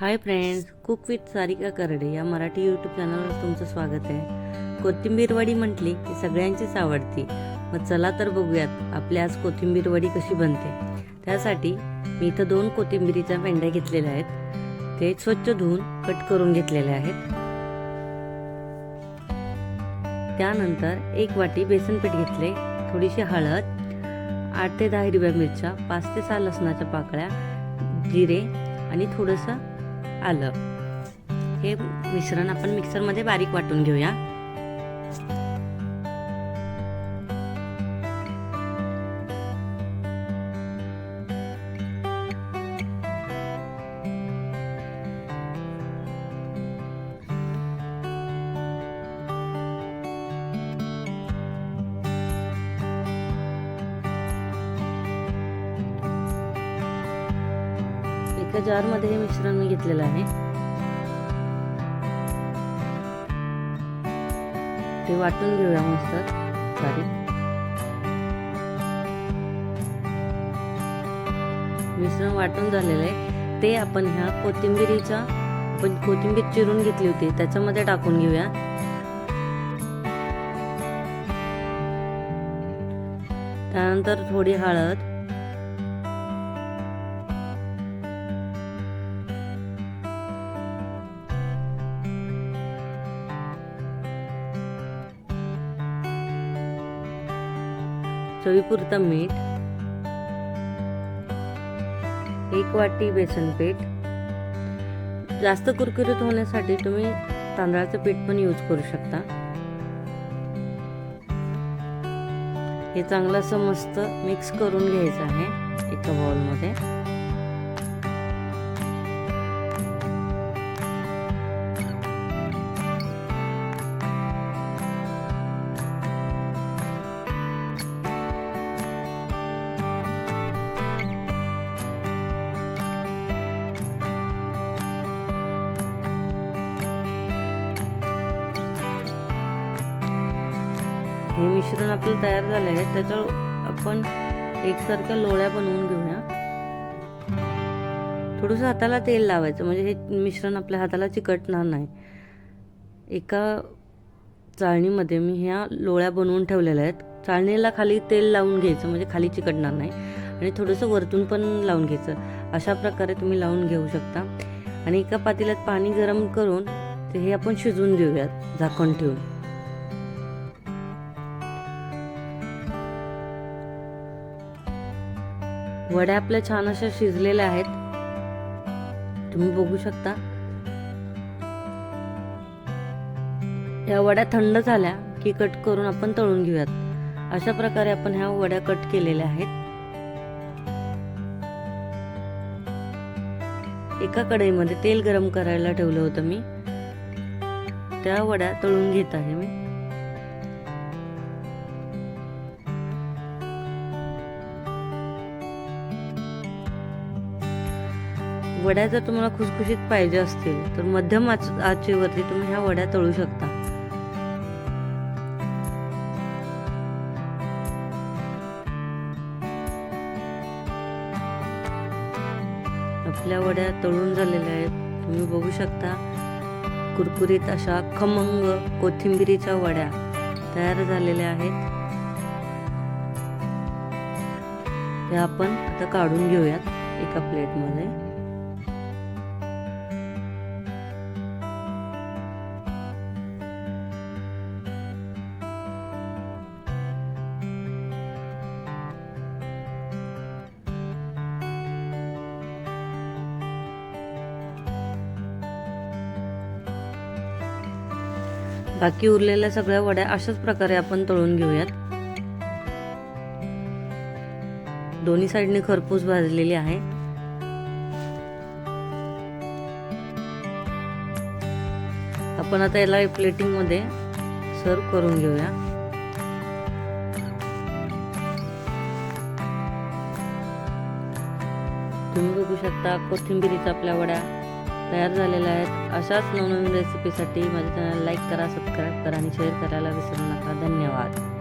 Hi friends cook with Sarika Karade या Marathi YouTube चॅनलवर तुमचं स्वागत आहे. कोथिंबीर वडी म्हटली की सगळ्यांचीच आवडती. मग चला तर बघूयात आपल्या आज कोथिंबीर वडी कशी बनते. त्यासाठी मी इथं दोन कोथिंबीरीच्या पेंड्या घेतलेल्या आहेत. ते स्वच्छ धुवून कट करून घेतलेले आहेत. त्यानंतर एक वाटी बेसन पीठ घेतले थोडीशी हळद आठ ते दहा हिरव्या मिरच्या पाच ते सहा लसणाच्या पाकळ्या जिरे आणि थोडंसं आलं. हे मिश्रण आपण मिक्सरमध्ये बारीक वाटून घेऊया. एका जारमध्ये हे मिश्रण मी घेतलेलं आहे. ते वाटून घेऊया मस्त सारी मिश्रण वाटून झालेलं आहे. ते आपण ह्या कोथिंबिरीच्या आपण कोथिंबीर चिरून घेतली होती त्याच्यामध्ये टाकून घेऊया. त्यानंतर थोडी हळद. चवीपुरतं मीठ एक वाटी बेसन पीठ. जास्त कुरकुरीत होण्यासाठी तुम्ही तांदळाचं पीठ पण यूज करू शकता. हे चांगलं असं मस्त मिक्स करून घ्यायचं आहे एका बाउलमध्ये हे मिश्रण आपलं तयार झालं आहे त्याच्यावर आपण एकसारख्या लोळ्या बनवून घेऊया. थोडंसं हाताला तेल लावायचं म्हणजे हे मिश्रण आपल्या हाताला चिकटणार नाही. एका चाळणीमध्ये मी ह्या लोळ्या बनवून ठेवलेल्या आहेत. चाळणीला खाली तेल लावून घ्यायचं म्हणजे खाली चिकटणार नाही. आणि थोडंसं वरतून पण लावून घ्यायचं. अशा प्रकारे तुम्ही लावून घेऊ शकता. आणि एका पातेल्यात पाणी गरम करून ते हे आपण शिजवून देऊयात झाकण ठेवून. वड्या आपल्या छान अशा शिजलेल्या आहेत. तुम्ही बघू शकता. या वड्या थंड झाल्या की कट करून आपण तळून घेऊयात. अशा प्रकारे आपण ह्या वड्या कट केलेल्या आहेत. एका कढईमध्ये तेल गरम करायला ठेवलं होतं मी. त्या वड्या तळून घेत आहे मी. वड्या जर तुम्हाला खुसखुशीत पाहिजे असतील तर मध्यम आच आचेवरती तुम्ही ह्या वड्या तळू शकता. आपल्या वड्या तळून झालेल्या आहेत. तुम्ही बघू शकता कुरकुरीत अशा खमंग कोथिंबिरीच्या वड्या तयार झालेल्या आहेत. त्या आपण आता काढून घेऊयात एका प्लेटमध्ये. बाकी उरलेल्या सगळ्या वड्या अशाच प्रकारे आपण तळून घेऊयात. दोन्ही साईडने खरपूस भाजलेली आहे. आपण आता याला प्लेटिंगमध्ये सर्व करून घेऊया. तुम्ही बघू शकता कोथिंबीरीचा आपल्या वड्या. तयार झालेल्या आहेत. अशाच नवनवीन रेसिपीसाठी माझ्या चॅनल लाईक करा सबस्क्राईब करा आणि शेअर करायला विसरू नका. धन्यवाद.